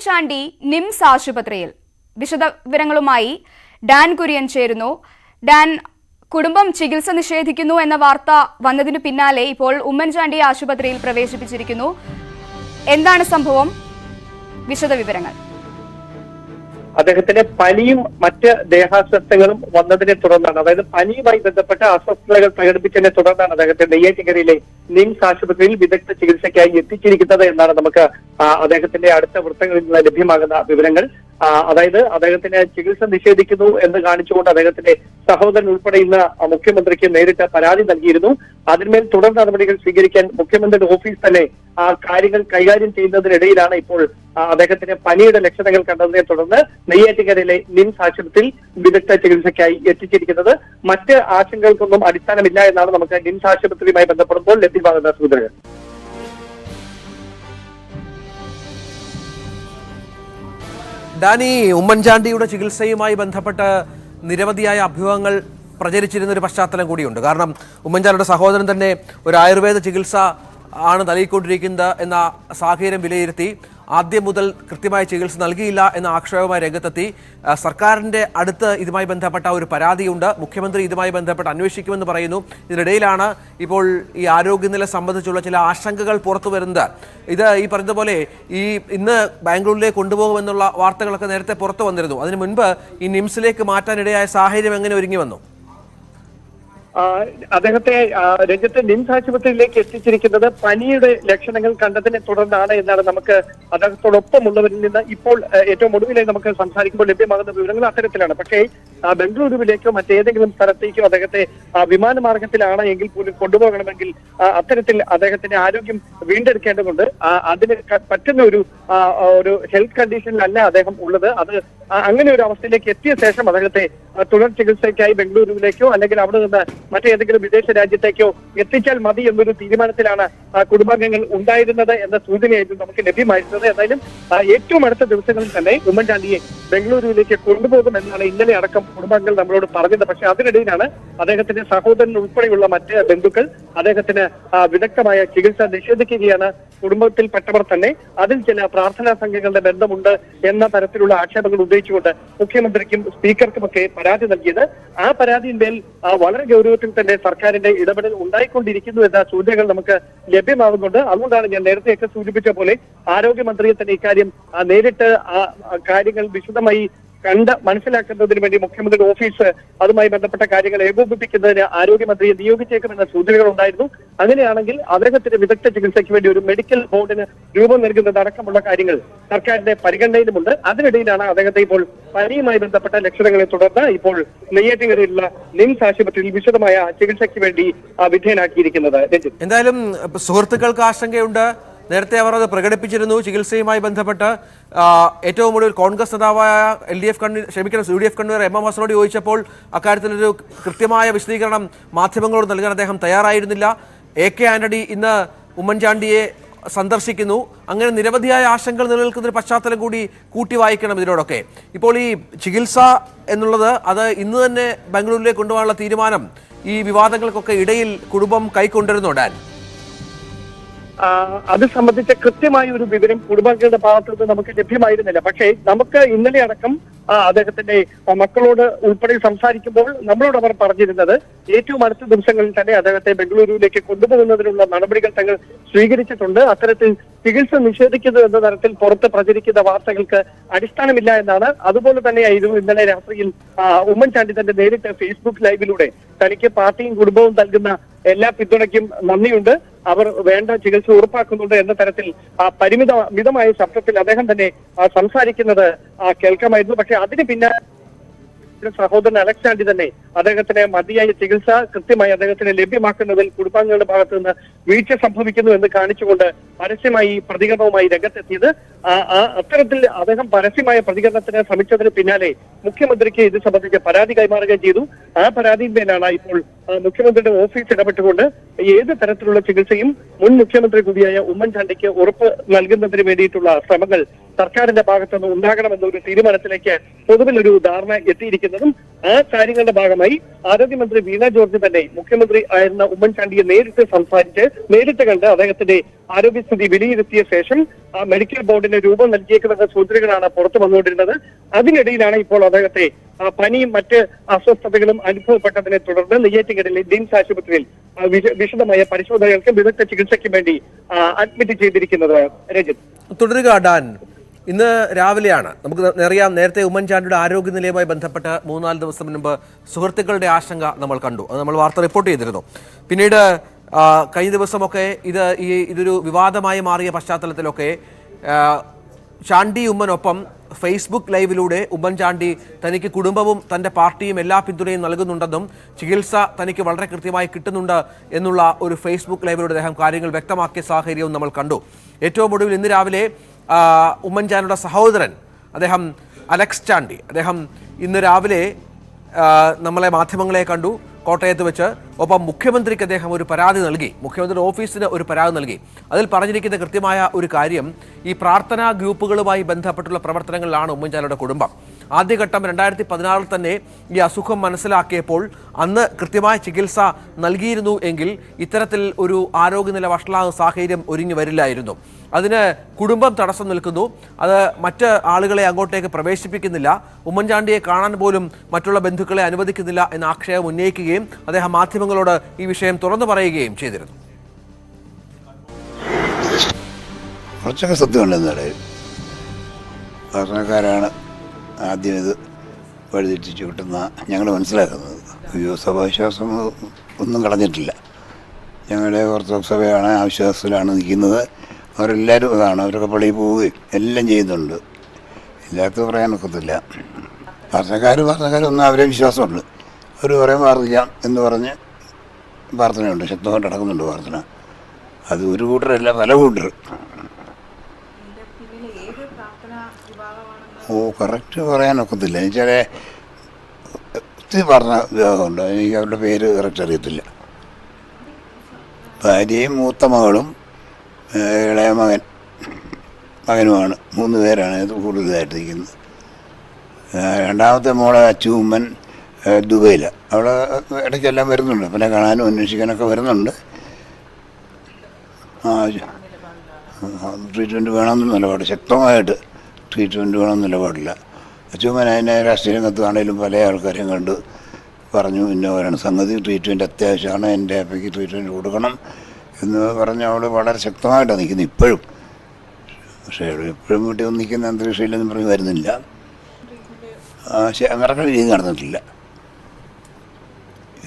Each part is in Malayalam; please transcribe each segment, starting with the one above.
ഉമ്മൻചാണ്ടി നിംസ് ആശുപത്രിയിൽ. വിശദവിവരങ്ങളുമായി ഡാൻ കുര്യൻ ചേരുന്നു. ഡാൻ കുടുംബം ചികിത്സ നിഷേധിക്കുന്നു എന്ന വാർത്ത വന്നതിനു പിന്നാലെ ഇപ്പോൾ ഉമ്മൻചാണ്ടി ആശുപത്രിയിൽ പ്രവേശിപ്പിച്ചിരിക്കുന്നു. എന്താണ് സംഭവം? വിശദവിവരങ്ങൾ അദ്ദേഹത്തിന് പനിയും മറ്റ് ദേഹാസ്വസ്ഥങ്ങളും വന്നതിനെ തുടർന്നാണ്. അതായത് പനിയുമായി ബന്ധപ്പെട്ട അസ്വസ്ഥതകൾ പ്രകടിപ്പിച്ചതിനെ തുടർന്നാണ് അദ്ദേഹത്തെ നെയ്യാറ്റിങ്കരയിലെ നിംസ് ആശുപത്രിയിൽ വിദഗ്ധ ചികിത്സയ്ക്കായി എത്തിച്ചിരിക്കുന്നത് എന്നാണ് നമുക്ക് അദ്ദേഹത്തിന്റെ അടുത്ത വൃത്തങ്ങളിൽ നിന്ന് ലഭ്യമാകുന്ന വിവരങ്ങൾ. അതായത് അദ്ദേഹത്തിന് ചികിത്സ നിഷേധിക്കുന്നു എന്ന് കാണിച്ചുകൊണ്ട് അദ്ദേഹത്തിന്റെ സഹോദരൻ ഉൾപ്പെടെ ഇന്ന് മുഖ്യമന്ത്രിക്ക് നേരിട്ട് പരാതി നൽകിയിരുന്നു. അതിന്മേൽ തുടർ നടപടികൾ സ്വീകരിക്കാൻ മുഖ്യമന്ത്രിയുടെ ഓഫീസ് തന്നെ ആ കാര്യങ്ങൾ കൈകാര്യം ചെയ്യുന്നതിനിടയിലാണ് ഇപ്പോൾ അദ്ദേഹത്തിന്റെ അദ്ദേഹത്തിന് പനിയുടെ ലക്ഷണങ്ങൾ കണ്ടതിനെ തുടർന്ന് നെയ്യാറ്റിക്കരയിലെ നിംസ് ആശുപത്രിയിൽ വിദഗ്ധ ചികിത്സയ്ക്കായി എത്തിച്ചിരിക്കുന്നത്. മറ്റ് ആശങ്കകൾക്കൊന്നും അടിസ്ഥാനമില്ല എന്നാണ് നമുക്ക് നിംസ് ആശുപത്രിയുമായി ബന്ധപ്പെടുമ്പോൾ ലഭ്യമാകുന്ന സൂചനകൾ. ഡാനി ഉമ്മൻചാണ്ടിയുടെ ചികിത്സയുമായി ബന്ധപ്പെട്ട് നിരവധിയായ അഭ്യൂഹങ്ങൾ പ്രചരിച്ചിരുന്ന ഒരു പശ്ചാത്തലം കൂടിയുണ്ട്. കാരണം ഉമ്മൻചാണ്ടിയുടെ സഹോദരൻ തന്നെ ഒരു ആയുർവേദ ചികിത്സ ആണ് നൽകിക്കൊണ്ടിരിക്കുന്നത് എന്ന സാഹചര്യം വിലയിരുത്തി ആദ്യം മുതൽ കൃത്യമായ ചികിത്സ നൽകിയില്ല എന്ന ആക്ഷേപമായി രംഗത്തെത്തി. സർക്കാരിന്റെ അടുത്ത് ഇതുമായി ബന്ധപ്പെട്ട ഒരു പരാതിയുണ്ട്. മുഖ്യമന്ത്രി ഇതുമായി ബന്ധപ്പെട്ട് അന്വേഷിക്കുമെന്ന് പറയുന്നു. ഇതിനിടയിലാണ് ഇപ്പോൾ ഈ ആരോഗ്യനില സംബന്ധിച്ചുള്ള ചില ആശങ്കകൾ പുറത്തു വരുന്നത്. ഇത് ഈ പറഞ്ഞതുപോലെ ഈ ഇന്ന് ബാംഗ്ലൂരിലേക്ക് കൊണ്ടുപോകുമെന്നുള്ള വാർത്തകളൊക്കെ നേരത്തെ പുറത്തു വന്നിരുന്നു. അതിനു മുൻപ് ഈ നിംസിലേക്ക് മാറ്റാനിടയായ സാഹചര്യം എങ്ങനെ ഒരുങ്ങി വന്നു? അദ്ദേഹത്തെ രഞ്ജിത്ത് നിംസ് ആശുപത്രിയിലേക്ക് എത്തിച്ചിരിക്കുന്നത് പനിയുടെ ലക്ഷണങ്ങൾ കണ്ടതിനെ തുടർന്നാണ് എന്നാണ് നമുക്ക് അദ്ദേഹത്തോടൊപ്പമുള്ളവരിൽ നിന്ന് ഇപ്പോൾ ഏറ്റവും ഒടുവിലായി നമുക്ക് സംസാരിക്കുമ്പോൾ ലഭ്യമാകുന്ന വിവരങ്ങൾ അത്തരത്തിലാണ് പക്ഷേ ബംഗളൂരുവിലേക്കോ മറ്റേതെങ്കിലും സ്ഥലത്തേക്കോ അദ്ദേഹത്തെ വിമാനമാർഗത്തിലാണ് എങ്കിൽ പോലും കൊണ്ടുപോകണമെങ്കിൽ അത്തരത്തിൽ അദ്ദേഹത്തിന്റെ ആരോഗ്യം വീണ്ടെടുക്കേണ്ടതുണ്ട്. അതിന് പറ്റുന്ന ഒരു ഒരു ഹെൽത്ത് കണ്ടീഷനിലല്ല അദ്ദേഹം ഉള്ളത്. അത് അങ്ങനെ ഒരു അവസ്ഥയിലേക്ക് എത്തിയ ശേഷം അദ്ദേഹത്തെ തുടർ ചികിത്സയ്ക്കായി ബംഗളൂരുവിലേക്കോ അല്ലെങ്കിൽ അവിടെ നിന്ന് മറ്റേതെങ്കിലും വിദേശ രാജ്യത്തേക്കോ എത്തിച്ചാൽ മതി എന്നൊരു തീരുമാനത്തിലാണ് കുടുംബാംഗങ്ങൾ ഉണ്ടായിരുന്നത് എന്ന സൂചനയായിരുന്നു നമുക്ക് ലഭ്യമായിരുന്നത്. എന്തായാലും ഏറ്റവും അടുത്ത ദിവസങ്ങളിൽ തന്നെ ഉമ്മൻചാണ്ടിയെ ബംഗളൂരുവിലേക്ക് കൊണ്ടുപോകുമെന്നാണ് ഇന്നലെ അടക്കം കുടുംബാംഗങ്ങൾ നമ്മളോട് പറഞ്ഞത്. പക്ഷെ അതിനിടയിലാണ് അദ്ദേഹത്തിന്റെ സഹോദരൻ ഉൾപ്പെടെയുള്ള മറ്റ് ബന്ധുക്കൾ അദ്ദേഹത്തിന് വിദഗ്ധമായ ചികിത്സ നിഷേധിക്കുകയാണ്. കുടുംബത്തിൽപ്പെട്ടവർ തന്നെ അതിൽ ചില പ്രാർത്ഥനാ സംഘങ്ങളുടെ ബന്ധമുണ്ട് എന്ന തരത്തിലുള്ള ആക്ഷേപങ്ങൾ ഉന്നയിച്ചുകൊണ്ട് മുഖ്യമന്ത്രിക്കും സ്പീക്കർക്കുമൊക്കെ പരാതി നൽകിയത്. ആ പരാതിയിന്മേൽ വളരെ ഗൗരവത്തിൽ തന്നെ സർക്കാരിന്റെ ഇടപെടൽ ഉണ്ടായിക്കൊണ്ടിരിക്കുന്നു എന്ന സൂചനകൾ നമുക്ക് ലഭ്യമാകുന്നുണ്ട് അതുകൊണ്ടാണ് ഞാൻ നേരത്തെയൊക്കെ സൂചിപ്പിച്ച പോലെ ആരോഗ്യമന്ത്രിയെ തന്നെ ഇക്കാര്യം നേരിട്ട് കാര്യങ്ങൾ വിശദമായി കണ്ട് മനസ്സിലാക്കുന്നതിന് വേണ്ടി മുഖ്യമന്ത്രിയുടെ ഓഫീസ് അതുമായി ബന്ധപ്പെട്ട കാര്യങ്ങൾ ഏകോപിപ്പിക്കുന്നതിന് ആരോഗ്യമന്ത്രിയെ നിയോഗിച്ചേക്കുമെന്ന സൂചനകൾ ഉണ്ടായിരുന്നു അങ്ങനെയാണെങ്കിൽ അദ്ദേഹത്തിന്റെ വിദഗ്ധ ചികിത്സയ്ക്ക് വേണ്ടി ഒരു മെഡിക്കൽ ബോർഡിന് രൂപം നൽകുന്നത് അടക്കമുള്ള കാര്യങ്ങൾ സർക്കാരിന്റെ പരിഗണനയിലുമുണ്ട്. അതിനിടയിലാണ് അദ്ദേഹത്തെ ഇപ്പോൾ പനിയുമായി ബന്ധപ്പെട്ട ലക്ഷണങ്ങളെ തുടർന്ന് ഇപ്പോൾ നെയ്യാറ്റിങ്കരയിലുള്ള നിംസ് ആശുപത്രിയിൽ വിശദമായ ചികിത്സയ്ക്ക് വേണ്ടി വിധേയനാക്കിയിരിക്കുന്നത് എന്തായാലും സുഹൃത്തുക്കൾക്ക് ആശങ്കയുണ്ട്. നേരത്തെ അവർ അത് പ്രകടിപ്പിച്ചിരുന്നു. ചികിത്സയുമായി ബന്ധപ്പെട്ട് ഏറ്റവും ഒടുവിൽ കോൺഗ്രസ് നേതാവായ എൽ ഡി എഫ് കണ്ണൂർ ക്ഷമിക്കണം U D F Kannur M M ഹസനോട് ചോദിച്ചപ്പോൾ അക്കാര്യത്തിലൊരു കൃത്യമായ വിശദീകരണം മാധ്യമങ്ങളോട് നൽകാൻ അദ്ദേഹം തയ്യാറായിരുന്നില്ല. എ കെ ആന്റണി ഇന്ന് ഉമ്മൻചാണ്ടിയെ സന്ദർശിക്കുന്നു. അങ്ങനെ നിരവധിയായ ആശങ്കകൾ നിലനിൽക്കുന്ന ഒരു പശ്ചാത്തലം കൂടി കൂട്ടി വായിക്കണം ഇതിനോടൊക്കെ. ഇപ്പോൾ ഈ ചികിത്സ എന്നുള്ളത് അത് ഇന്ന് തന്നെ ബാംഗ്ലൂരിലേക്ക് കൊണ്ടുപോകാനുള്ള തീരുമാനം ഈ വിവാദങ്ങൾക്കൊക്കെ ഇടയിൽ കുടുംബം കൈക്കൊണ്ടിരുന്നു ഡാൻ? അത് സംബന്ധിച്ച കൃത്യമായ ഒരു വിവരം കുടുംബാംഗങ്ങളുടെ ഭാഗത്തു നിന്ന് നമുക്ക് ലഭ്യമായിരുന്നില്ല. പക്ഷേ നമുക്ക് ഇന്നലെ അടക്കം അദ്ദേഹത്തിന്റെ മക്കളോട് ഉൾപ്പെടെ സംസാരിക്കുമ്പോൾ നമ്മളോട് അവർ പറഞ്ഞിരുന്നത് ഏറ്റവും അടുത്ത ദിവസങ്ങളിൽ തന്നെ അദ്ദേഹത്തെ ബംഗളൂരുവിലേക്ക് കൊണ്ടുപോകുന്നതിനുള്ള നടപടികൾ തങ്ങൾ സ്വീകരിച്ചിട്ടുണ്ട്. അത്തരത്തിൽ ചികിത്സ നിഷേധിക്കുന്നു എന്ന തരത്തിൽ പുറത്ത് പ്രചരിക്കുന്ന വാർത്തകൾക്ക് അടിസ്ഥാനമില്ല എന്നാണ്. അതുപോലെ തന്നെയായിരുന്നു ഇന്നലെ രാത്രിയിൽ ഉമ്മൻചാണ്ടി തന്റെ നേരിട്ട് ഫേസ്ബുക്ക് ലൈവിലൂടെ തനിക്ക് പാർട്ടിയും കുടുംബവും നൽകുന്ന എല്ലാ പിന്തുണയ്ക്കും നന്ദിയുണ്ട്. അവർ വേണ്ട ചികിത്സ ഉറപ്പാക്കുന്നുണ്ട് എന്ന തരത്തിൽ പരിമിത മിതമായ ശബ്ദത്തിൽ അദ്ദേഹം തന്നെ സംസാരിക്കുന്നത് കേൾക്കാമായിരുന്നു. പക്ഷെ അതിന് പിന്നാലെ സഹോദരൻ അലക്സാണ്ടി തന്നെ അദ്ദേഹത്തിന് മതിയായ ചികിത്സ കൃത്യമായി അദ്ദേഹത്തിന് ലഭ്യമാക്കുന്നതിൽ കുടുംബാംഗങ്ങളുടെ ഭാഗത്തു നിന്ന് വീഴ്ച സംഭവിക്കുന്നു എന്ന് കാണിച്ചുകൊണ്ട് പരസ്യമായി പ്രതികരണവുമായി രംഗത്തെത്തിയത്. അത്തരത്തിൽ അദ്ദേഹം പരസ്യമായ പ്രതികരണത്തിന് ശ്രമിച്ചതിന് പിന്നാലെ മുഖ്യമന്ത്രിക്ക് ഇത് സംബന്ധിച്ച് പരാതി കൈമാറുകയും ചെയ്തു. ആ പരാതിയിന്മേലാണ് ഇപ്പോൾ മുഖ്യമന്ത്രിയുടെ ഓഫീസ് ഇടപെട്ടുകൊണ്ട് ഏത് തരത്തിലുള്ള ചികിത്സയും മുൻ മുഖ്യമന്ത്രി കൂടിയായ ഉമ്മൻചാണ്ടിക്ക് ഉറപ്പ് നൽകുന്നതിന് വേണ്ടിയിട്ടുള്ള ശ്രമങ്ങൾ സർക്കാരിന്റെ ഭാഗത്തുനിന്ന് ഉണ്ടാകണമെന്ന ഒരു തീരുമാനത്തിലേക്ക് പൊതുവിൽ ഒരു ധാരണ എത്തിയിരിക്കുന്നതും ആ കാര്യങ്ങളുടെ ഭാഗമായി ആരോഗ്യമന്ത്രി വീണ ജോർജ് തന്നെ മുഖ്യമന്ത്രി ആയിരുന്ന ഉമ്മൻചാണ്ടിയെ നേരിട്ട് സംസാരിച്ച് നേരിട്ട് കണ്ട് അദ്ദേഹത്തിന്റെ ആരോഗ്യസ്ഥിതി വിലയിരുത്തിയ ശേഷം ആ മെഡിക്കൽ ബോർഡിന് രൂപം നൽകിയേക്കുമെന്ന സൂചനകളാണ് പുറത്തു വന്നുകൊണ്ടിരുന്നത്. അതിനിടയിലാണ് ഇപ്പോൾ അദ്ദേഹത്തെ പനിയും മറ്റ് അസ്വസ്ഥതകളും അനുഭവപ്പെട്ടതിനെ തുടർന്ന് നെയ്യാറ്റിൻകരയിലെ ഡിംസ് ആശുപത്രിയിൽ വിശദമായ പരിശോധനകൾക്കും വിദഗ്ധ ചികിത്സയ്ക്കും വേണ്ടി അഡ്മിറ്റ് ചെയ്തിരിക്കുന്നത് രജിത്. തുടരുക ഇന്ന് രാവിലെയാണ്. നമുക്ക് അറിയാം നേരത്തെ ഉമ്മൻചാണ്ടിയുടെ ആരോഗ്യനിലയുമായി ബന്ധപ്പെട്ട് മൂന്നാൽ ദിവസം മുൻപ് സുഹൃത്തുക്കളുടെ ആശങ്ക നമ്മൾ കണ്ടു. അത് നമ്മൾ വാർത്ത റിപ്പോർട്ട് ചെയ്തിരുന്നു. പിന്നീട് കഴിഞ്ഞ ദിവസമൊക്കെ ഇത് ഈ ഇതൊരു വിവാദമായി മാറിയ പശ്ചാത്തലത്തിലൊക്കെ ചാണ്ടി ഉമ്മനൊപ്പം ഫേസ്ബുക്ക് ലൈവിലൂടെ ഉമ്മൻചാണ്ടി തനിക്ക് കുടുംബവും തന്റെ പാർട്ടിയും എല്ലാ പിന്തുണയും നൽകുന്നുണ്ടെന്നും ചികിത്സ തനിക്ക് വളരെ കൃത്യമായി കിട്ടുന്നുണ്ട് എന്നുള്ള ഒരു ഫേസ്ബുക്ക് ലൈവിലൂടെ അദ്ദേഹം കാര്യങ്ങൾ വ്യക്തമാക്കിയ സാഹചര്യവും നമ്മൾ കണ്ടു. ഏറ്റവും ഒടുവിൽ ഇന്ന് രാവിലെ ഉമ്മൻചാണ്ടിയുടെ സഹോദരൻ അദ്ദേഹം അലക്സ് ചാണ്ടി. അദ്ദേഹം ഇന്ന് രാവിലെ നമ്മളെ മാധ്യമങ്ങളെ കണ്ടു. കോട്ടയത്ത് വെച്ച് ഒപ്പം മുഖ്യമന്ത്രിക്ക് അദ്ദേഹം ഒരു പരാതി നൽകി. മുഖ്യമന്ത്രിയുടെ ഓഫീസിന് ഒരു പരാതി നൽകി. അതിൽ പറഞ്ഞിരിക്കുന്ന കൃത്യമായ ഒരു കാര്യം ഈ പ്രാർത്ഥനാ ഗ്രൂപ്പുകളുമായി ബന്ധപ്പെട്ടുള്ള പ്രവർത്തനങ്ങളിലാണ് ഉമ്മൻചാണ്ടിയുടെ കുടുംബം. ആദ്യഘട്ടം രണ്ടായിരത്തി പതിനാറിൽ തന്നെ ഈ അസുഖം മനസ്സിലാക്കിയപ്പോൾ അന്ന് കൃത്യമായ ചികിത്സ നൽകിയിരുന്നു എങ്കിൽ ഇത്തരത്തിൽ ഒരു ആരോഗ്യനില വഷളാകുന്ന സാഹചര്യം ഒരുങ്ങി വരില്ലായിരുന്നു. അതിന് കുടുംബം തടസ്സം നിൽക്കുന്നു. അത് മറ്റ് ആളുകളെ അങ്ങോട്ടേക്ക് പ്രവേശിപ്പിക്കുന്നില്ല. ഉമ്മൻചാണ്ടിയെ കാണാൻ പോലും മറ്റുള്ള ബന്ധുക്കളെ അനുവദിക്കുന്നില്ല എന്ന ആക്ഷേപം ഉന്നയിക്കുകയും അദ്ദേഹം മാധ്യമങ്ങളോട് ഈ വിഷയം തുറന്നു പറയുകയും ചെയ്തിരുന്നു. കുറച്ചൊക്കെ സത്യമുണ്ടെന്നാണ്. ഭരണക്കാരാണ് ആദ്യം ഇത് വഴിതെറ്റിച്ച് കിട്ടുന്ന ഞങ്ങൾ മനസ്സിലാക്കുന്നത്. അയ്യോ സഭാവിശ്വാസം ഒന്നും കളഞ്ഞിട്ടില്ല. ഞങ്ങളുടെ ഓർത്തഡോക്സ് സഭയാണ് ആ നിൽക്കുന്നത്. അവരെല്ലാവരും അതാണ് അവരൊക്കെ പള്ളിയിൽ പോവുകയും എല്ലാം ചെയ്യുന്നുണ്ട്. ഇല്ലാത്തത് പറയാനൊക്കത്തില്ല ഭരണക്കാർ ഒന്നും അവരെ വിശ്വാസമുണ്ട്. അവർ പറയും പ്രാർത്ഥിക്കാം എന്ന് പറഞ്ഞ് പ്രാർത്ഥനയുണ്ട്. ശക്തമായിട്ട് നടക്കുന്നുണ്ട് പ്രാർത്ഥന. അത് ഒരു കൂട്ടരല്ല പല കൂട്ടർ. ഓ കറക്റ്റ് പറയാനൊക്കത്തില്ല എന്നുവെച്ചാൽ ഒത്തിരി പറഞ്ഞ വിവാഹമുണ്ട് എനിക്ക് അവരുടെ പേര് കറക്റ്റ് അറിയത്തില്ല ഭാര്യയും മൂത്ത മകളും ഇളയ മകൻ മകനുമാണ് മൂന്ന് പേരാണ് ഇത് കൂടുതലായിട്ട് നിൽക്കുന്നത് രണ്ടാമത്തെ മോളെ അച്ചുമ്മൻ ദുബൈയിലാണ് അവിടെ ഇടയ്ക്കെല്ലാം വരുന്നുണ്ട് പിന്നെ കാണാനും അന്വേഷിക്കാനൊക്കെ വരുന്നുണ്ട് ട്രീറ്റ്മെന്റ് വേണമെന്ന് നിലപാട് ശക്തമായിട്ട് ട്രീറ്റ്മെന്റ് വേണമെന്ന് നിലപാടില്ല. അച്ഛൻ അതിനെ രാഷ്ട്രീയ രംഗത്ത് പല ആൾക്കാരെയും കണ്ട് പറഞ്ഞു ഇന്ന പോലെയാണ് സംഗതി. ട്രീറ്റ്മെന്റ് അത്യാവശ്യമാണ്. എന്റെ അപ്പയ്ക്ക് ട്രീറ്റ്മെന്റ് കൊടുക്കണം. എന്ന് പറഞ്ഞ് അവൾ വളരെ ശക്തമായിട്ടാണ് നിൽക്കുന്നത് ഇപ്പോഴും. പക്ഷേ ഇപ്പോഴും വീട്ടിൽ നിൽക്കുന്ന അന്തരീക്ഷമില്ലെന്ന് പറഞ്ഞ് വരുന്നില്ല. അങ്ങനെ രീതി നടന്നിട്ടില്ല.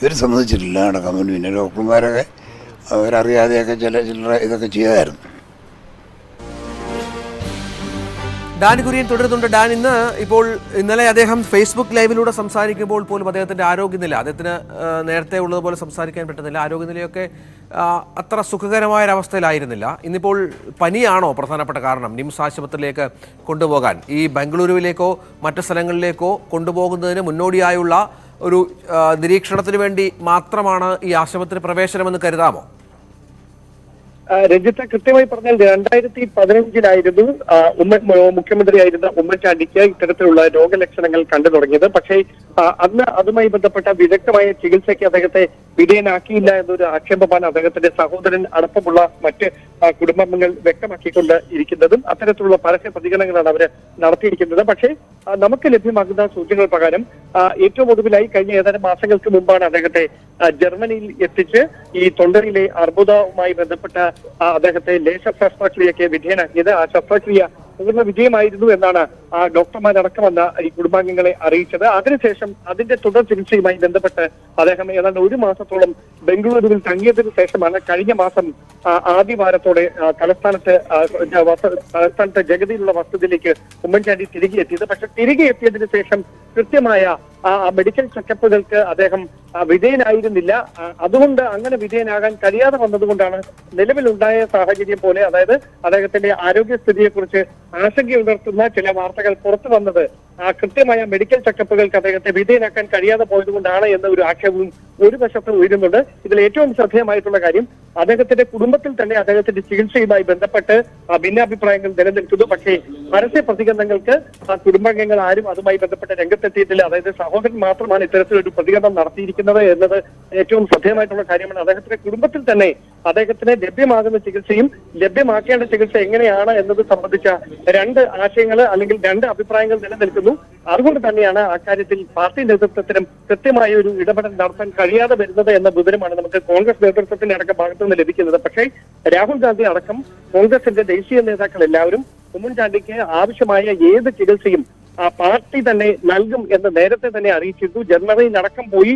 ഇവർ സമ്മതിച്ചിട്ടില്ല. നടക്കാൻ വേണ്ടി പിന്നെ ഡോക്ടർമാരൊക്കെ അവരറിയാതെയൊക്കെ ചില ചില്ലറ ഇതൊക്കെ ചെയ്തായിരുന്നു. ഡാൻ കുര്യൻ തുടരുന്നുണ്ട്. ഡാൻ ഇന്ന് ഇപ്പോൾ ഇന്നലെ അദ്ദേഹം ഫേസ്ബുക്ക് ലൈവിലൂടെ സംസാരിക്കുമ്പോൾ പോലും അദ്ദേഹത്തിന്റെ ആരോഗ്യനില അദ്ദേഹത്തിന് നേരത്തെ ഉള്ളതുപോലെ സംസാരിക്കാൻ പറ്റുന്നില്ല ആരോഗ്യനിലയൊക്കെ അത്ര സുഖകരമായ ഒരവസ്ഥയിലായിരുന്നില്ല ഇന്നിപ്പോൾ പനിയാണോ പ്രധാനപ്പെട്ട കാരണം നിംസ് ആശുപത്രിയിലേക്ക് കൊണ്ടുപോകാൻ? ഈ ബംഗളൂരുവിലേക്കോ മറ്റു സ്ഥലങ്ങളിലേക്കോ കൊണ്ടുപോകുന്നതിന് മുന്നോടിയായുള്ള ഒരു നിരീക്ഷണത്തിന് വേണ്ടി മാത്രമാണ് ഈ ആശുപത്രി പ്രവേശനമെന്ന് കരുതാമോ? രഞ്ജിത്ത് കൃത്യമായി പറഞ്ഞാൽ രണ്ടായിരത്തി പതിനഞ്ചിലായിരുന്നു മുഖ്യമന്ത്രിയായിരുന്ന ഉമ്മൻചാണ്ടിക്ക് ഇത്തരത്തിലുള്ള രോഗലക്ഷണങ്ങൾ കണ്ടു തുടങ്ങിയത്. പക്ഷേ അന്ന് അതുമായി ബന്ധപ്പെട്ട വിദഗ്ധമായ ചികിത്സയ്ക്ക് അദ്ദേഹത്തെ വിധേയനാക്കിയില്ല എന്നൊരു ആക്ഷേപമാണ് അദ്ദേഹത്തിന്റെ സഹോദരൻ അടക്കമുള്ള മറ്റ് കുടുംബാംഗങ്ങൾ വ്യക്തമാക്കിക്കൊണ്ട് ഇരിക്കുന്നതും അത്തരത്തിലുള്ള പരസ്യ പ്രതികരണങ്ങളാണ് അവർ നടത്തിയിരിക്കുന്നത്. പക്ഷേ നമുക്ക് ലഭ്യമാകുന്ന സൂചനകൾ പ്രകാരം ഏറ്റവും ഒടുവിലായി കഴിഞ്ഞ ഏതാനും മാസങ്ങൾക്ക് മുമ്പാണ് അദ്ദേഹത്തെ ജർമ്മനിയിൽ എത്തിച്ച് ഈ തൊണ്ടയിലെ അർബുദവുമായി ബന്ധപ്പെട്ട അദ്ദേഹത്തെ ലേശ ശസ്ത്രക്രിയയ്ക്ക് വിധേയനാക്കിയത്. ആ ശസ്ത്രക്രിയ പൂർണ വിജയമായിരുന്നു എന്നാണ് ഡോക്ടർമാരടക്കമെന്ന ഈ കുടുംബാംഗങ്ങളെ അറിയിച്ചത്. അതിനുശേഷം അതിന്റെ തുടർ ചികിത്സയുമായി ബന്ധപ്പെട്ട് അദ്ദേഹം ഏതാണ്ട് ഒരു മാസത്തോളം ബംഗളൂരുവിൽ തങ്ങിയതിനു ശേഷമാണ് കഴിഞ്ഞ മാസം ആദ്യവാരത്തോടെ തലസ്ഥാനത്ത് തലസ്ഥാനത്തെ ജഗതിയിലുള്ള വസ്തുതയിലേക്ക് ഉമ്മൻചാണ്ടി തിരികെ എത്തിയത് പക്ഷെ തിരികെ എത്തിയതിനു ശേഷം കൃത്യമായ മെഡിക്കൽ ചെക്കപ്പുകൾക്ക് അദ്ദേഹം വിധേയനായിരുന്നില്ല. അതുകൊണ്ട് അങ്ങനെ വിധേയനാകാൻ കഴിയാതെ വന്നതുകൊണ്ടാണ് നിലവിലുണ്ടായ സാഹചര്യം പോലെ അതായത് അദ്ദേഹത്തിന്റെ ആരോഗ്യസ്ഥിതിയെക്കുറിച്ച് ആശങ്കയുണർത്തുന്ന ചില വാർത്തകൾ പുറത്തു വന്നത്. കൃത്യമായ മെഡിക്കൽ ചെക്കപ്പുകൾക്ക് അദ്ദേഹത്തെ വിധേയനാക്കാൻ കഴിയാതെ പോയതുകൊണ്ടാണ് എന്ന ഒരു ആക്ഷേപവും ഒരു വശത്ത് ഉയരുന്നുണ്ട്. ഇതിൽ ഏറ്റവും ശ്രദ്ധേയമായിട്ടുള്ള കാര്യം അദ്ദേഹത്തിന്റെ കുടുംബത്തിൽ തന്നെ അദ്ദേഹത്തിന്റെ ചികിത്സയുമായി ബന്ധപ്പെട്ട് ഭിന്നാഭിപ്രായങ്ങൾ നിലനിൽക്കുന്നു. പക്ഷേ പരസ്യ പ്രതികരണങ്ങൾക്ക് ആ കുടുംബാംഗങ്ങൾ ആരും അതുമായി ബന്ധപ്പെട്ട് രംഗത്തെത്തിയിട്ടില്ല. അതായത് സഹോദരൻ മാത്രമാണ് ഇത്തരത്തിലൊരു പ്രതികരണം നടത്തിയിരിക്കുന്നത് എന്നത് ഏറ്റവും ശ്രദ്ധേയമായിട്ടുള്ള കാര്യമാണ്. അദ്ദേഹത്തിന്റെ കുടുംബത്തിൽ തന്നെ അദ്ദേഹത്തിന് ലഭ്യമാകുന്ന ചികിത്സയും ലഭ്യമാക്കേണ്ട ചികിത്സ എങ്ങനെയാണ് എന്നത് സംബന്ധിച്ച രണ്ട് ആശയങ്ങൾ അല്ലെങ്കിൽ രണ്ട് അഭിപ്രായങ്ങൾ നിലനിൽക്കുന്നു. അതുകൊണ്ട് തന്നെയാണ് അക്കാര്യത്തിൽ പാർട്ടി നേതൃത്വത്തിനും കൃത്യമായ ഒരു ഇടപെടൽ നടത്താൻ കഴിയാതെ വരുന്നത് എന്ന വിവരമാണ് നമുക്ക് കോൺഗ്രസ് നേതൃത്വത്തിന്റെ അടക്കം ഭാഗത്തു നിന്ന് ലഭിക്കുന്നത്. പക്ഷേ രാഹുൽ ഗാന്ധി അടക്കം കോൺഗ്രസിന്റെ ദേശീയ നേതാക്കൾ എല്ലാവരും ഉമ്മൻചാണ്ടിക്ക് ആവശ്യമായ ഏത് ചികിത്സയും ആ പാർട്ടി തന്നെ നൽകും എന്ന് നേരത്തെ തന്നെ അറിയിച്ചിരുന്നു. ജർമ്മനിയിൽ അടക്കം പോയി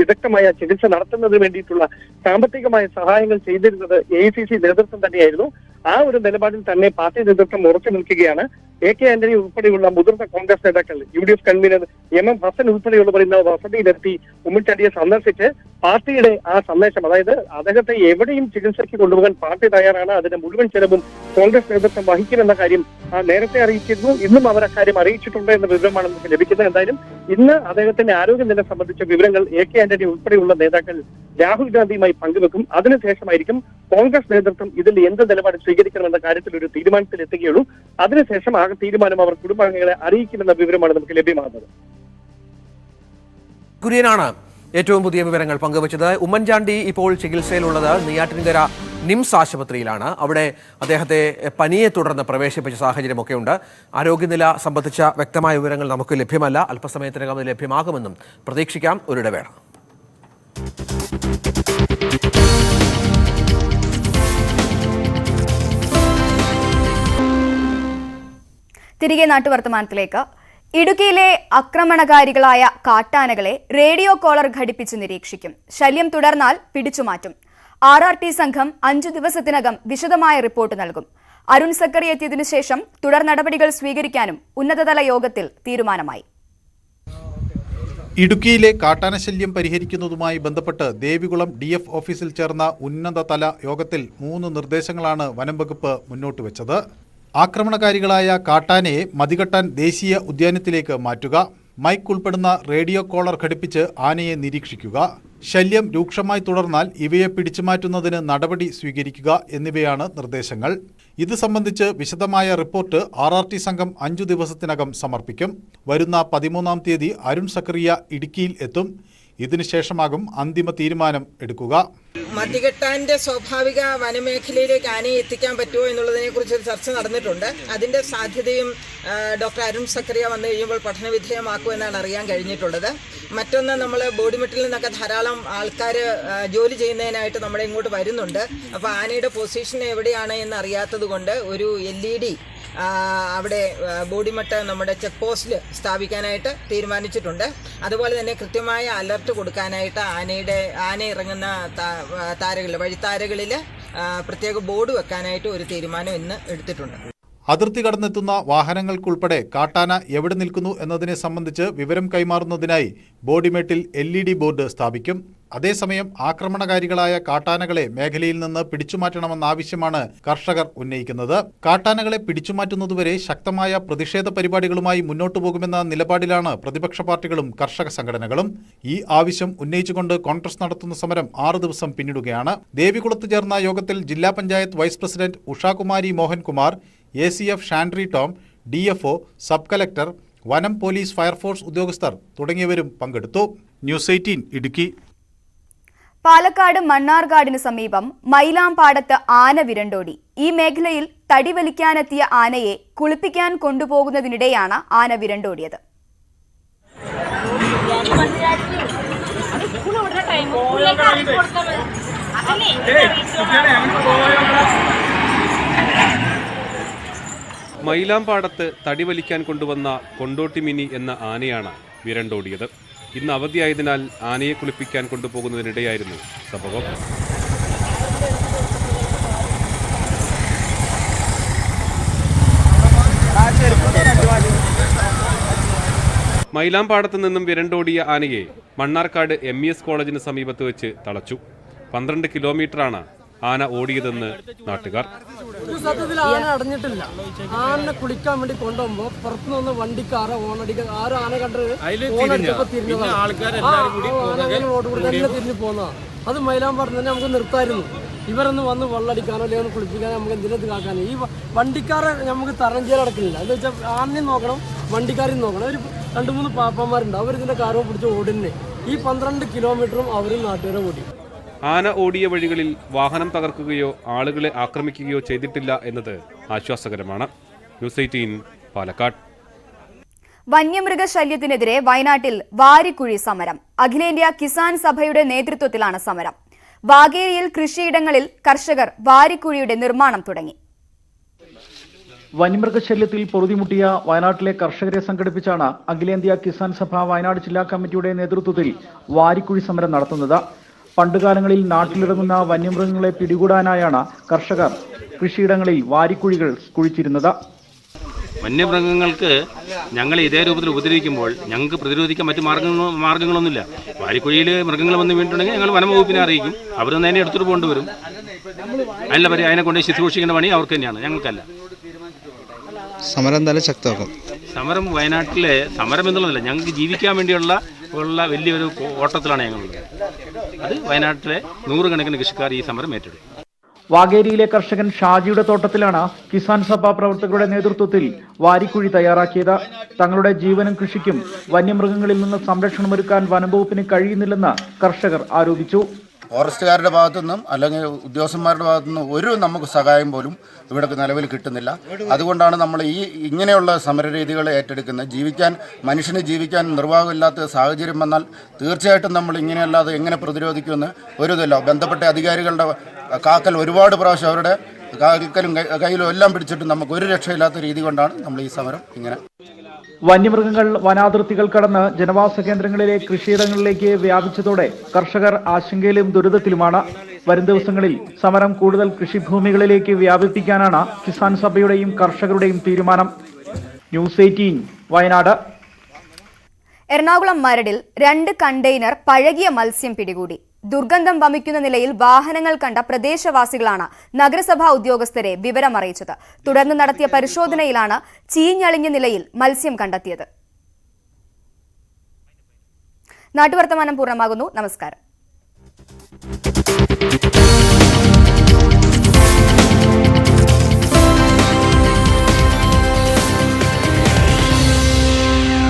വിദഗ്ധമായ ചികിത്സ നടത്തുന്നതിന് വേണ്ടിയിട്ടുള്ള സാമ്പത്തികമായ സഹായങ്ങൾ ചെയ്തിരുന്നത് എ നേതൃത്വം തന്നെയായിരുന്നു. ആ ഒരു നിലപാടിൽ തന്നെ പാർട്ടി നേതൃത്വം ഉറച്ചു നിൽക്കുകയാണ്. എ കെ ആന്റണി ഉൾപ്പെടെയുള്ള മുതിർന്ന കോൺഗ്രസ് നേതാക്കൾ U D F convener M M Hassan ഉൾപ്പെടെയുള്ളവർ ഇന്ന് വസതിയിലെത്തി ഉമ്മൻചാണ്ടിയെ സന്ദർശിച്ച് പാർട്ടിയുടെ ആ സന്ദേശം അതായത് അദ്ദേഹത്തെ എവിടെയും ചികിത്സയ്ക്ക് കൊണ്ടുപോകാൻ പാർട്ടി തയ്യാറാണ്. അതിന്റെ മുഴുവൻ ചെലവും കോൺഗ്രസ് നേതൃത്വം വഹിക്കുമെന്ന കാര്യം നേരത്തെ അറിയിച്ചിരുന്നു. ഇന്നും അവർ അക്കാര്യം അറിയിച്ചിട്ടുണ്ട് എന്ന വിവരമാണ് നമുക്ക് ലഭിക്കുന്നത്. എന്തായാലും ഇന്ന് അദ്ദേഹത്തിന്റെ ആരോഗ്യനില സംബന്ധിച്ച വിവരങ്ങൾ എ കെ ആന്റണി ഉൾപ്പെടെയുള്ള നേതാക്കൾ രാഹുൽ ഗാന്ധിയുമായി പങ്കുവെക്കും. അതിനുശേഷമായിരിക്കും കോൺഗ്രസ് നേതൃത്വം ഇതിൽ എന്ത് നിലപാട് സ്വീകരിക്കണമെന്ന കാര്യത്തിൽ ഒരു തീരുമാനത്തിൽ എത്തുകയുള്ളൂ അതിനുശേഷം ആ തീരുമാനം അവർ കുടുംബാംഗങ്ങളെ അറിയിക്കുമെന്ന വിവരമാണ് നമുക്ക് ലഭ്യമാകുന്നത്. കുര്യനാണ് ഏറ്റവും പുതിയ വിവരങ്ങൾ പങ്കുവച്ചത്. ഉമ്മൻചാണ്ടി ഇപ്പോൾ ചികിത്സയിലുള്ളത് നെയ്യാറ്റിൻകര നിംസ് ആശുപത്രിയിലാണ്. അവിടെ അദ്ദേഹത്തെ പനിയെ തുടർന്ന് പ്രവേശിപ്പിച്ച സാഹചര്യമൊക്കെ ഉണ്ട് ആരോഗ്യനില സംബന്ധിച്ച വ്യക്തമായ വിവരങ്ങൾ നമുക്ക് ലഭ്യമല്ല. അല്പസമയത്തിനകം അത് ലഭ്യമാകുമെന്നും പ്രതീക്ഷിക്കാം. ഒരിടവേള. തിരികെ നാട്ടുവർത്തമാനത്തിലേക്ക്. ഇടുക്കിയിലെ ആക്രമണകാരികളായ കാട്ടാനകളെ റേഡിയോ കോളർ ഘടിപ്പിച്ച് നിരീക്ഷിക്കും. ശല്യം തുടർന്നാൽ പിടിച്ചുമാറ്റും. ആർ ആർ ടി സംഘം അഞ്ചു ദിവസത്തിനകം വിശദമായ റിപ്പോർട്ട് നൽകും. അരുൺ സക്കറി എത്തിയതിനു ശേഷം തുടർ നടപടികൾ സ്വീകരിക്കാനും ഉന്നതതല യോഗത്തിൽ തീരുമാനമായി. ഇടുക്കിയിലെ കാട്ടാനശല്യം പരിഹരിക്കുന്നതുമായി ബന്ധപ്പെട്ട് ദേവികുളം ഡി എഫ് ഓഫീസിൽ ചേർന്ന ഉന്നതതല യോഗത്തിൽ മൂന്ന് നിർദ്ദേശങ്ങളാണ് വനം വകുപ്പ് മുന്നോട്ട് വെച്ചത്. ആക്രമണകാരികളായ കാട്ടാനയെ മതികെട്ടാൻ ദേശീയ ഉദ്യാനത്തിലേക്ക് മാറ്റുക മൈക്ക് ഉൾപ്പെടുന്ന റേഡിയോ കോളർ ഘടിപ്പിച്ച് ആനയെ നിരീക്ഷിക്കുക ശല്യം രൂക്ഷമായി തുടർന്നാൽ ഇവയെ പിടിച്ചുമാറ്റുന്നതിന് നടപടി സ്വീകരിക്കുക എന്നിവയാണ് നിർദ്ദേശങ്ങൾ. ഇത് സംബന്ധിച്ച് വിശദമായ റിപ്പോർട്ട് ആർ ആർ ടി സംഘം അഞ്ചു ദിവസത്തിനകം സമർപ്പിക്കും. വരുന്ന പതിമൂന്നാം തീയതി അരുൺ സക്കറിയ ഇടുക്കിയിൽ എത്തും. ഇതിനുശേഷമാകും അന്തിമ തീരുമാനം എടുക്കുക. മതികെട്ടാന്റെ സ്വാഭാവിക വനമേഖലയിലേക്ക് ആനയെ എത്തിക്കാൻ പറ്റുമോ എന്നുള്ളതിനെ കുറിച്ച് ഒരു ചർച്ച നടന്നിട്ടുണ്ട്. അതിന്റെ സാധ്യതയും ഡോക്ടർ അരുൺ സക്കറിയ വന്നു കഴിയുമ്പോൾ പഠന അറിയാൻ കഴിഞ്ഞിട്ടുള്ളത്. മറ്റൊന്ന് നമ്മൾ ബോഡിമെട്ടിൽ നിന്നൊക്കെ ധാരാളം ആൾക്കാർ ജോലി ചെയ്യുന്നതിനായിട്ട് നമ്മുടെ ഇങ്ങോട്ട് വരുന്നുണ്ട്. അപ്പോൾ ആനയുടെ പൊസിഷൻ എവിടെയാണ് എന്ന് അറിയാത്തത് കൊണ്ട് ഒരു എൽ ഇ ഡി അവിടെ ബോഡിമട്ട് നമ്മുടെ ചെക്ക് പോസ്റ്റിൽ സ്ഥാപിക്കാനായിട്ട് തീരുമാനിച്ചിട്ടുണ്ട്. അതുപോലെ തന്നെ കൃത്യമായ അലർട്ട് കൊടുക്കാനായിട്ട് ആനയുടെ ആന ഇറങ്ങുന്ന താരകളിൽ വഴിത്താരകളിൽ പ്രത്യേക ബോർഡ് വെക്കാനായിട്ട് ഒരു തീരുമാനം ഇന്ന് എടുത്തിട്ടുണ്ട്. അതിർത്തി കടന്നെത്തുന്ന വാഹനങ്ങൾക്കുൾപ്പെടെ കാട്ടാന എവിടെ നിൽക്കുന്നു എന്നതിനെ സംബന്ധിച്ച് വിവരം കൈമാറുന്നതിനായി ബോഡിമേട്ടിൽ എൽ ബോർഡ് സ്ഥാപിക്കും. അതേസമയം ആക്രമണകാരികളായ കാട്ടാനകളെ മേഖലയിൽ നിന്ന് പിടിച്ചുമാറ്റണമെന്ന ആവശ്യമാണ് കർഷകർ ഉന്നയിക്കുന്നത്. കാട്ടാനകളെ പിടിച്ചുമാറ്റുന്നതുവരെ ശക്തമായ പ്രതിഷേധ പരിപാടികളുമായി മുന്നോട്ടു പോകുമെന്ന നിലപാടിലാണ് പ്രതിപക്ഷ പാർട്ടികളും കർഷക സംഘടനകളും. ഈ ആവശ്യം ഉന്നയിച്ചുകൊണ്ട് കോൺഗ്രസ് നടത്തുന്ന സമരം ആറ് ദിവസം പിന്നിടുകയാണ്. ദേവികുളത്ത് ചേർന്ന യോഗത്തിൽ ജില്ലാ panchayat vice president Ushakumari Mohankumar A C F Shandry Tom D F O sub collector വനം പോലീസ് ഫയർഫോഴ്സ് ഉദ്യോഗസ്ഥർ തുടങ്ങിയവരും പങ്കെടുത്തു. News eighteen Idukki. പാലക്കാട് മണ്ണാർകാടിന് സമീപം മൈലാംപാടത്ത് ആന വിരണ്ടോടി. ഈ മേഖലയിൽ തടി വലിക്കാനെത്തിയ ആനയെ കുളിപ്പിക്കാൻ കൊണ്ടുപോകുന്നതിനിടെയാണ് ആന വിരണ്ടോടിയത്. മൈലാംപാടത്ത് തടി വലിക്കാൻ കൊണ്ടുവന്ന കൊണ്ടോട്ടിമിനി എന്ന ആനയാണ് വിരണ്ടോടിയത്. ഇന്ന് അവധിയായതിനാൽ ആനയെ കുളിപ്പിക്കാൻ കൊണ്ടുപോകുന്നതിനിടെയായിരുന്നു സംഭവം. മൈലാമ്പാടത്ത് നിന്നും വിരണ്ടോടിയ ആനയെ മണ്ണാർക്കാട് എം എസ് കോളേജിന് സമീപത്ത് വെച്ച് തളച്ചു. പന്ത്രണ്ട് കിലോമീറ്ററാണ് ആന ഓടിയതെന്ന് നാട്ടുകാർ. സത്യത്തിൽ ആന അടഞ്ഞിട്ടില്ല. ആനനെ കുളിക്കാൻ വേണ്ടി കൊണ്ടുപോകുമ്പോ പുറത്തുനിന്ന് വണ്ടിക്കാറ് ഓണടിക്ക ആരോ ആന കണ്ടത് ഓണടിച്ചപ്പോ തിരിഞ്ഞതാണ് ആ, ആ ആന അങ്ങനെ റോഡ് കൂടെ തന്നെ തിരിഞ്ഞു പോകുന്നതാണ് അത് മൈലാമ്പാടം തന്നെ നമുക്ക് നിർത്തായിരുന്നു. ഇവരൊന്ന് വന്ന് വെള്ളടിക്കാനോ അല്ലെങ്കിൽ ഒന്ന് കുളിപ്പിക്കാനോ നമുക്ക് എന്തിനകത്ത് കാക്കാനോ. ഈ വണ്ടിക്കാരെ നമുക്ക് തരം ചെയ്യാൻ നടക്കുന്നില്ല. എന്താ വെച്ചാൽ ആനയും നോക്കണം വണ്ടിക്കാരെയും നോക്കണം. ഒരു രണ്ട് മൂന്ന് പാപ്പന്മാരുണ്ട്. അവരിതിന്റെ കാറോ പിടിച്ച് ഓടുന്നേ. ഈ പന്ത്രണ്ട് കിലോമീറ്ററും അവരും നാട്ടുകാരെ ഓടി. ആന ഓടിയ വഴികളിൽ വാഹനം തകർക്കുകയോ ആളുകളെ ആക്രമിക്കുകയോ ചെയ്തിട്ടില്ല എന്നത് ആശ്വാസകരമാണ്. News eighteen Palakkad. വന്യമൃഗശല്യത്തിനെതിരെ വയനാട്ടിൽ വാരിക്കുഴി സമരം. അഖിലേന്ത്യാ കിസാൻ സഭയുടെ നേതൃത്വത്തിലാണ് സമരം. വാഗേരിയിൽ കൃഷിയിടങ്ങളിൽ കർഷകർ വാരിക്കുഴിയുടെ നിർമ്മാണം തുടങ്ങി. വന്യമൃഗശല്യത്തിൽ പൊറുതിമുട്ടിയ വയനാട്ടിലെ കർഷകരെ സംഘടിപ്പിച്ചാണ് അഖിലേന്ത്യാ കിസാൻ സഭ വയനാട് ജില്ലാ കമ്മിറ്റിയുടെ നേതൃത്വത്തിൽ വാരിക്കുഴി സമരം നടത്തുന്നത്. പണ്ടുകാലങ്ങളിൽ നാട്ടിലിറങ്ങുന്ന വന്യമൃഗങ്ങളെ പിടികൂടാനായാണ് കർഷകർ കൃഷിയിടങ്ങളിൽ വാരിക്കുഴികൾ കുഴിച്ചിരുന്നത്. വന്യമൃഗങ്ങൾക്ക് ഞങ്ങൾ ഇതേ രൂപത്തിൽ ഉപദ്രവിക്കുമ്പോൾ ഞങ്ങൾക്ക് പ്രതിരോധിക്കാൻ മറ്റു മാർഗങ്ങളോ മാർഗങ്ങളൊന്നുമില്ല വാരിക്കുഴിയിൽ മൃഗങ്ങൾ വന്ന് വീണിട്ടുണ്ടെങ്കിൽ ഞങ്ങൾ വനംവകുപ്പിനെ അറിയിക്കും. അവർ തന്നെ എടുത്തിട്ട് കൊണ്ടുവരും. അല്ല പരി അതിനെ കൊണ്ട് ശുശ്രൂഷിക്കേണ്ട പണി അവർക്ക് തന്നെയാണ്. ഞങ്ങൾക്കല്ല. സമരം എന്തായാലും ശക്തമാക്കും. സമരം വയനാട്ടിലെ സമരം എന്നുള്ളതല്ല. ഞങ്ങൾക്ക് ജീവിക്കാൻ വേണ്ടിയുള്ള ഉള്ള വലിയൊരു ഓട്ടത്തിലാണ് ഞങ്ങളുള്ളത് അത് വയനാട്ടിലെ നൂറുകണക്കിന് കൃഷിക്കാർ ഈ സമരം ഏറ്റെടുക്കും വാഗേരിയിലെ കർഷകൻ ഷാജിയുടെ തോട്ടത്തിലാണ് കിസാൻ സഭ പ്രവർത്തകരുടെ നേതൃത്വത്തിൽ വാരിക്കുഴി തയ്യാറാക്കിയത്. തങ്ങളുടെ ജീവനും കൃഷിക്കും വന്യമൃഗങ്ങളിൽ നിന്ന് സംരക്ഷണമൊരുക്കാൻ വനംവകുപ്പിന് കഴിയുന്നില്ലെന്ന് കർഷകർ ആരോപിച്ചു. ഫോറസ്റ്റുകാരുടെ ഭാഗത്തുനിന്നും അല്ലെങ്കിൽ ഉദ്യോഗസ്ഥന്മാരുടെ ഭാഗത്തുനിന്നും ഒരു നമുക്ക് സഹായം പോലും ഇവിടെ നിലവിൽ കിട്ടുന്നില്ല. അതുകൊണ്ടാണ് നമ്മൾ ഈ ഇങ്ങനെയുള്ള സമരരീതികൾ ഏറ്റെടുക്കുന്നത്. ജീവിക്കാൻ മനുഷ്യന് ജീവിക്കാൻ നിർവാഹമില്ലാത്ത സാഹചര്യം വന്നാൽ തീർച്ചയായിട്ടും നമ്മൾ ഇങ്ങനെയല്ലാതെ എങ്ങനെ പ്രതിരോധിക്കുമെന്ന് ഒരു ഇതല്ല ബന്ധപ്പെട്ട അധികാരികളുടെ കാക്കൽ ഒരുപാട് പ്രാവശ്യം അവരുടെ കാക്കലും കയ്യിലും എല്ലാം പിടിച്ചിട്ട് നമുക്ക് ഒരു രക്ഷയില്ലാത്ത രീതി കൊണ്ടാണ് നമ്മൾ ഈ സമരം ഇങ്ങനെ വന്യമൃഗങ്ങൾ വനാതിർത്തികൾ കടന്ന് ജനവാസ കേന്ദ്രങ്ങളിലെ കൃഷിയിടങ്ങളിലേക്ക് വ്യാപിച്ചതോടെ കർഷകർ ആശങ്കയിലും ദുരിതത്തിലുമാണ് വരും ദിവസങ്ങളിൽ സമരം കൂടുതൽ കൃഷിഭൂമികളിലേക്ക് വ്യാപിപ്പിക്കാനാണ് കിസാൻ സഭയുടെയും കർഷകരുടെയും തീരുമാനം ന്യൂസ് എയ്റ്റീൻ വയനാട് എറണാകുളം മരടിൽ രണ്ട് കണ്ടെയ്നർ പഴകിയ മത്സ്യം പിടികൂടി ദുർഗന്ധം വമിക്കുന്ന നിലയിൽ വാഹനങ്ങൾ കണ്ട പ്രദേശവാസികളാണ് നഗരസഭാ ഉദ്യോഗസ്ഥരെ വിവരമറിയിച്ചത്. തുടർന്ന് നടത്തിയ പരിശോധനയിലാണ് ചീഞ്ഞളിഞ്ഞ നിലയിൽ മത്സ്യം കണ്ടെത്തിയത്. നാട്ടുവർത്തമാനം പൂർണമാകുന്നു. നമസ്കാരം.